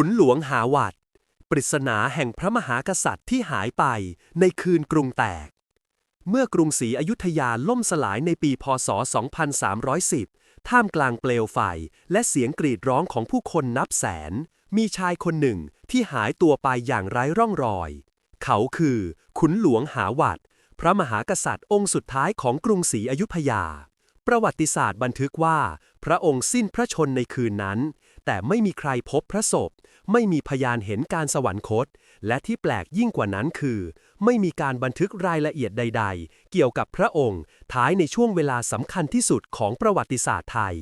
ขุนหลวงหาวัด ปริศนาแห่งพระมหากษัตริย์ที่หายไปในคืนกรุงแตก เมื่อกรุงศรีอยุธยาล่มสลายในปีพศ 2310 ท่ามกลางเปลวไฟและเสียงกรีดร้องของผู้คนนับแสน มีชายคนหนึ่งที่หายตัวไปอย่างไร้ร่องรอย เขาคือ ขุนหลวงหาวัด พระมหากษัตริย์องค์สุดท้ายของกรุงศรีอยุธยาประวัติศาสตร์บันทึกว่า พระองค์สิ้นพระชนในคืนนั้น แต่ไม่มีใครพบพระศพ ไม่มีพยานเห็นการสวรรคต และที่แปลกยิ่งกว่านั้นคือ ไม่มีการบันทึกรายละเอียดใด ๆ เกี่ยวกับพระองค์ ท้ายในช่วงเวลาสำคัญที่สุดของประวัติศาสตร์ไทย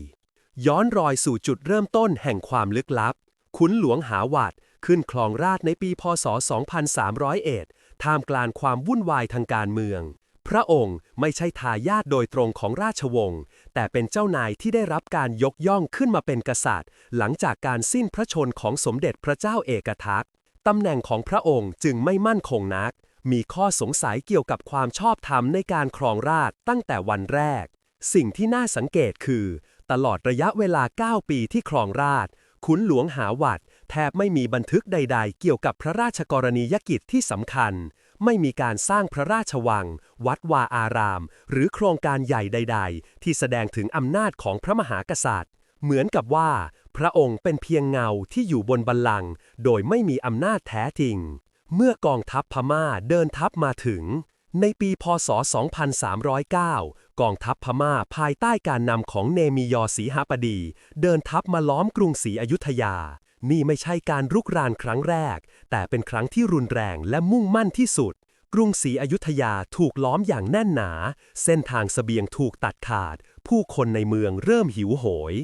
ย้อนรอยสู่จุดเริ่มต้นแห่งความลึกลับ ขุนหลวงหาวัดขึ้นคลองราชในปีพศ 2301 ท่ามกลางความวุ่นวายทางการเมือง พระองค์ไม่ใช่ทายาทโดยตรงของราชวงศ์ แต่เป็นเจ้านายที่ได้รับการยกย่องขึ้นมาเป็นกษัตริย์ หลังจากการสิ้นพระชนของสมเด็จพระเจ้าเอกทักษ์ตำแหน่งของพระองค์จึงไม่มั่นคงนัก มีข้อสงสัยเกี่ยวกับความชอบธรรมในการครองราชตั้งแต่วันแรก สิ่งที่น่าสังเกตคือ ตลอดระยะเวลา 9 ปีที่ครองราชขุนหลวงหาวัดแทบไม่มีบันทึกใด ๆ เกี่ยวกับพระราชกรณียกิจที่สำคัญ ไม่มีการสร้างพระราชวัง วัดวาอาราม หรือโครงการใหญ่ใด ๆ ที่แสดงถึงอำนาจของพระมหากษัตริย์ เหมือนกับว่า พระองค์เป็นเพียงเงาที่อยู่บนบัลลังก์โดยไม่มีอำนาจแท้จริง เมื่อกองทัพพม่าเดินทัพมาถึง ในปีพศ 2309 กองทัพพม่าภายใต้การนำของเนมิยอศรีหบดี เดินทัพมาล้อมกรุงศรีอยุธยา นี่ไม่ใช่การรุกรานครั้งแรก แต่เป็นครั้งที่รุนแรงและมุ่งมั่นที่สุด กรุงศรีอยุธยาถูกล้อมอย่างแน่นหนา เส้นทางเสบียงถูกตัดขาด ผู้คนในเมืองเริ่มหิวโหย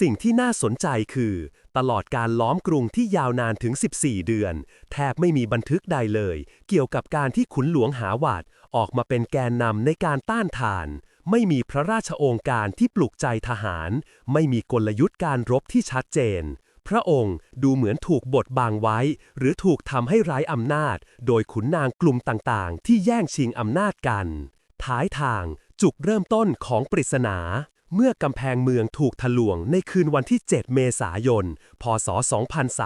สิ่งที่น่าสนใจคือ ตลอดการล้อมกรุงที่ยาวนานถึง 14 เดือน แทบไม่มีบันทึกใดเลย เกี่ยวกับการที่ขุนหลวงหาวัดออกมาเป็นแกนนำในการต้านทานไม่มีพระราชโองการที่ปลุกใจทหาร ไม่มีกลยุทธ์การรบที่ชัดเจน พระองค์ดูเหมือนถูกบดบังไว้ หรือถูกทำให้ไร้อำนาจ โดยขุนนางกลุ่มต่างๆ ที่แย่งชิงอำนาจกัน ท้ายทางจุกเริ่มต้นของปริศนา เมื่อกำแพงเมืองถูกทะลวงในคืนวันที่ 7 เมษายน พศ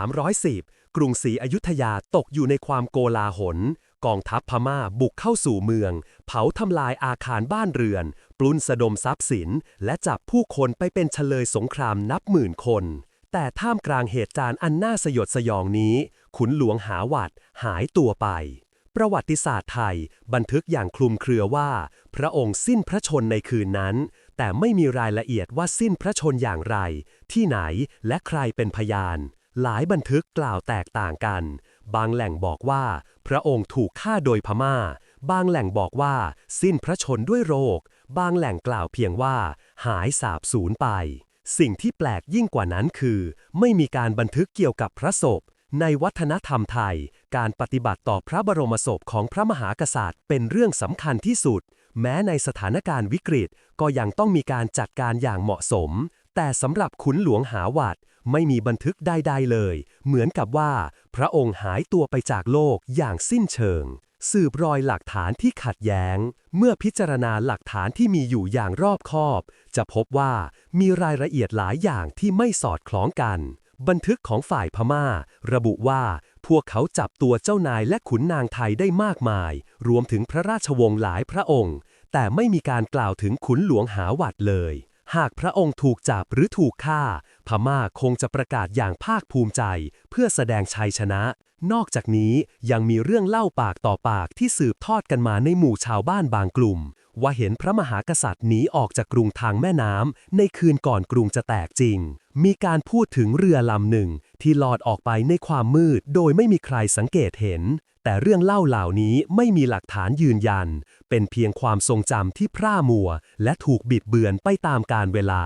2310 กรุงศรีอยุธยาตกอยู่ในความโกลาหลกองทัพพม่าบุกเข้าสู่เมือง เผาทำลายอาคารบ้านเรือน ปล้นสะดมทรัพย์สิน และจับผู้คนไปเป็นเฉลยสงครามนับหมื่นคน แต่ท่ามกลางเหตุการณ์อันน่าสยดสยองนี้ ขุนหลวงหาวัดหายตัวไป ประวัติศาสตร์ไทยบันทึกอย่างคลุมเครือว่า พระองค์สิ้นพระชนในคืนนั้น แต่ไม่มีรายละเอียดว่าสิ้นพระชนอย่างไร ที่ไหนและใครเป็นพยาน หลายบันทึกกล่าวแตกต่างกัน บางแหล่งบอกว่า พระองค์ถูกฆ่าโดยพม่า บางแหล่งบอกว่า สิ้นพระชนด้วยโรค บางแหล่งกล่าวเพียงว่า หายสาบสูญไป สิ่งที่แปลกยิ่งกว่านั้นคือ ไม่มีการบันทึกเกี่ยวกับพระศพ ในวัฒนธรรมไทย การปฏิบัติต่อพระบรมศพของพระมหากษัตริย์ เป็นเรื่องสำคัญที่สุด แม้ในสถานการณ์วิกฤต ก็ยังต้องมีการจัดการอย่างเหมาะสม แต่สำหรับขุนหลวงหาวัดไม่มีบันทึกใดๆเลย เหมือนกับว่า พระองค์หายตัวไปจากโลกอย่างสิ้นเชิง สืบรอยหลักฐานที่ขัดแย้ง เมื่อพิจารณาหลักฐานที่มีอยู่อย่างรอบคอบ จะพบว่ามีรายละเอียดหลายอย่างที่ไม่สอดคล้องกัน บันทึกของฝ่ายพม่า ระบุว่าพวกเขาจับตัวเจ้านายและขุนนางไทยได้มากมาย รวมถึงพระราชวงศ์หลายพระองค์ แต่ไม่มีการกล่าวถึงขุนหลวงหาวัดเลย หากพระองค์ถูกจับหรือถูกฆ่า พม่าคงจะประกาศอย่างภาคภูมิใจ เพื่อแสดงชัยชนะ นอกจากนี้ยังมีเรื่องเล่าปากต่อปากที่สืบทอดกันมาในหมู่ชาวบ้านบางกลุ่ม ว่าเห็นพระมหากษัตริย์หนีออกจากกรุงทางแม่น้ำในคืนก่อนกรุงจะแตกจริง มีการพูดถึงเรือลำหนึ่ง ที่หลอดออกไปในความมืดโดยไม่มีใครสังเกตเห็น แต่เรื่องเล่าเหล่านี้ไม่มีหลักฐานยืนยัน เป็นเพียงความทรงจำที่พร่ามัว และถูกบิดเบือนไปตามกาลเวลา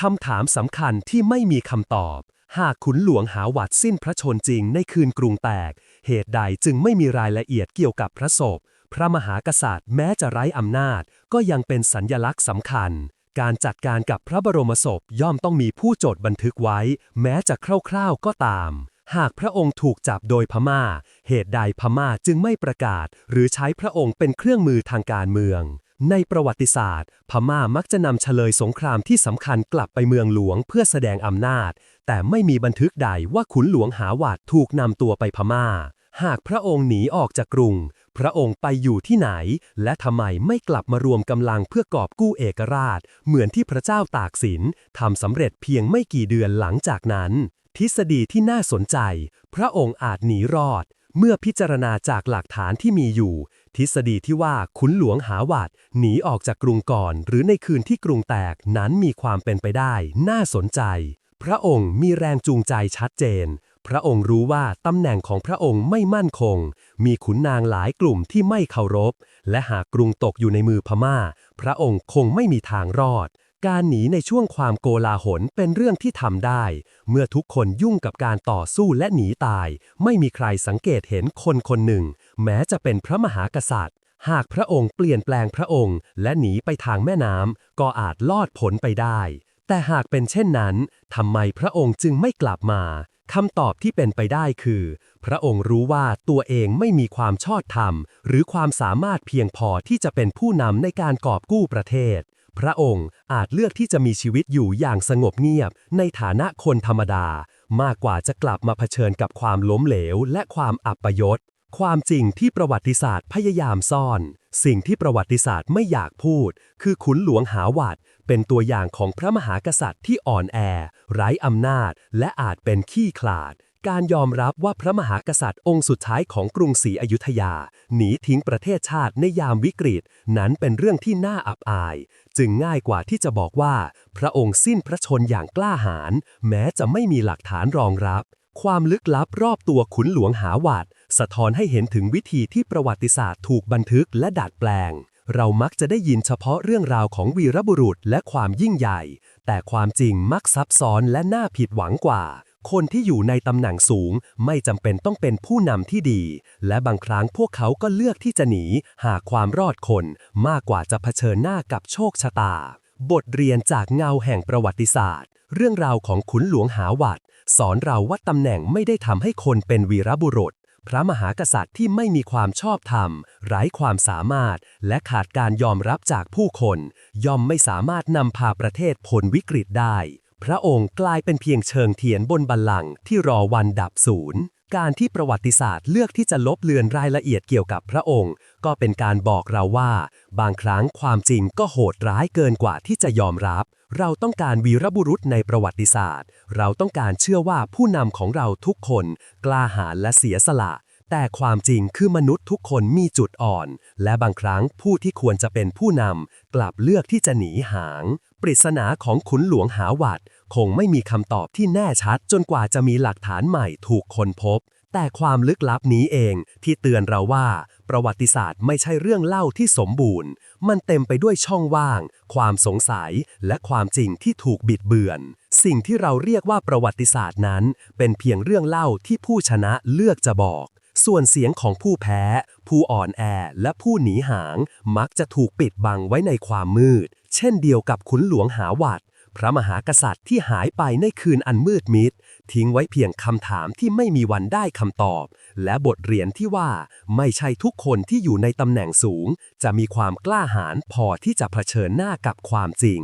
คำถามสำคัญที่ไม่มีคำตอบ หากขุนหลวงหาวัดสิ้นพระชนจริงในคืนกรุงแตก เหตุใดจึงไม่มีรายละเอียดเกี่ยวกับพระศพ พระมหากษัตริย์แม้จะไร้อำนาจ ก็ยังเป็นสัญญลักษณ์สำคัญ การจัดการกับพระบรมศพย่อมต้องมีผู้จดบันทึกไว้ แม้จะคร่าวๆก็ตาม หากพระองค์ถูกจับโดยพม่า เหตุใดพม่าจึงไม่ประกาศ หรือใช้พระองค์เป็นเครื่องมือทางการเมือง ในประวัติศาสตร์ พม่ามักจะนำเฉลยสงครามที่สำคัญกลับไปเมืองหลวงเพื่อแสดงอำนาจ แต่ไม่มีบันทึกใดว่าขุนหลวงหาวัดถูกนำตัวไปพม่า หากพระองค์หนีออกจากกรุง พระองค์ไปอยู่ที่ไหน และทำไมไม่กลับมารวมกำลังเพื่อกอบกู้เอกราช เหมือนที่พระเจ้าตากสินทำสำเร็จเพียงไม่กี่เดือนหลังจากนั้น ทฤษฎีที่น่าสนใจ พระองค์อาจหนีรอด เมื่อพิจารณาจากหลักฐานที่มีอยู่ ทฤษฎีที่ว่าขุนหลวงหาวัดหนีออกจากกรุงก่อน หรือในคืนที่กรุงแตกนั้นมีความเป็นไปได้ น่าสนใจพระองค์มีแรงจูงใจชัดเจน พระองค์รู้ว่าตำแหน่งของพระองค์ไม่มั่นคง มีขุนนางหลายกลุ่มที่ไม่เคารพ และหากกรุงตกอยู่ในมือพม่า พระองค์คงไม่มีทางรอด การหนีในช่วงความโกลาหลเป็นเรื่องที่ทำได้ เมื่อทุกคนยุ่งกับการต่อสู้และหนีตาย ไม่มีใครสังเกตเห็นคนคนหนึ่ง แม้จะเป็นพระมหากษัตริย์ หากพระองค์เปลี่ยนแปลงพระองค์ และหนีไปทางแม่น้ำก็อาจลอดผลไปได้แต่หากเป็นเช่นนั้น ทำไมพระองค์จึงไม่กลับมา คำตอบที่เป็นไปได้คือ พระองค์รู้ว่าตัวเองไม่มีความชอบธรรม หรือความสามารถเพียงพอที่จะเป็นผู้นำในการกอบกู้ประเทศ พระองค์อาจเลือกที่จะมีชีวิตอยู่อย่างสงบเงียบ ในฐานะคนธรรมดา มากกว่าจะกลับมาเผชิญกับความล้มเหลวและความอับปยศ ความจริงที่ประวัติศาสตร์พยายามซ่อน สิ่งที่ประวัติศาสตร์ไม่อยากพูด คือขุนหลวงหาวัดเป็นตัวอย่างของพระมหากษัตริย์ที่อ่อนแอ ไร้อำนาจ และอาจเป็นขี้ขลาด การยอมรับว่าพระมหากษัตริย์องค์สุดท้ายของกรุงศรีอยุธยา หนีทิ้งประเทศชาติในยามวิกฤต นั้นเป็นเรื่องที่น่าอับอาย จึงง่ายกว่าที่จะบอกว่า พระองค์สิ้นพระชนอย่างกล้าหาญแม้จะไม่มีหลักฐานรองรับ ความลึกลับรอบตัวขุนหลวงหาวัดสะท้อนให้เห็นถึงวิธีที่ประวัติศาสตร์ถูกบันทึกและดัดแปลง เรามักจะได้ยินเฉพาะเรื่องราวของวีรบุรุษและความยิ่งใหญ่ แต่ความจริงมักซับซ้อนและน่าผิดหวังกว่า คนที่อยู่ในตำแหน่งสูงไม่จำเป็นต้องเป็นผู้นำที่ดี และบางครั้งพวกเขาก็เลือกที่จะหนี หาความรอดคน มากกว่าจะเผชิญหน้ากับโชคชะตา บทเรียนจากเงาแห่งประวัติศาสตร์ เรื่องราวของขุนหลวงหาวัด สอนเราว่าตำแหน่งไม่ได้ทำให้คนเป็นวีรบุรุษ พระมหากษัตริย์ที่ไม่มีความชอบธรรม ไร้ความสามารถ และขาดการยอมรับจากผู้คน ย่อมไม่สามารถนำพาประเทศพ้นวิกฤตได้ พระองค์กลายเป็นเพียงเชิงเทียนบนบัลลังก์ที่รอวันดับศูนย์ การที่ประวัติศาสตร์เลือกที่จะลบเลือนรายละเอียดเกี่ยวกับพระองค์ ก็เป็นการบอกเราว่า บางครั้งความจริงก็โหดร้ายเกินกว่าที่จะยอมรับ เราต้องการวีรบุรุษในประวัติศาสตร์ เราต้องการเชื่อว่าผู้นำของเราทุกคน กล้าหาญและเสียสละ แต่ความจริงคือมนุษย์ทุกคนมีจุดอ่อน และบางครั้งผู้ที่ควรจะเป็นผู้นำกลับเลือกที่จะหนีหาง ปริศนาของขุนหลวงหาวัดคงไม่มีคำตอบที่แน่ชัดจนกว่าจะมีหลักฐานใหม่ถูกค้นพบ แต่ความลึกลับนี้เองที่เตือนเราว่า ประวัติศาสตร์ไม่ใช่เรื่องเล่าที่สมบูรณ์ มันเต็มไปด้วยช่องว่าง ความสงสัย และความจริงที่ถูกบิดเบือน สิ่งที่เราเรียกว่าประวัติศาสตร์นั้น เป็นเพียงเรื่องเล่าที่ผู้ชนะเลือกจะบอก ส่วนเสียงของผู้แพ้ ผู้อ่อนแอและผู้หนีหาง มักจะถูกปิดบังไว้ในความมืด เช่นเดียวกับขุนหลวงหาวัด พระมหากษัตริย์ที่หายไปในคืนอันมืดมิด ทิ้งไว้เพียงคำถามที่ไม่มีวันได้คำตอบ และบทเรียนที่ว่าไม่ใช่ทุกคนที่อยู่ในตำแหน่งสูง จะมีความกล้าหาญพอที่จะเผชิญหน้ากับความจริง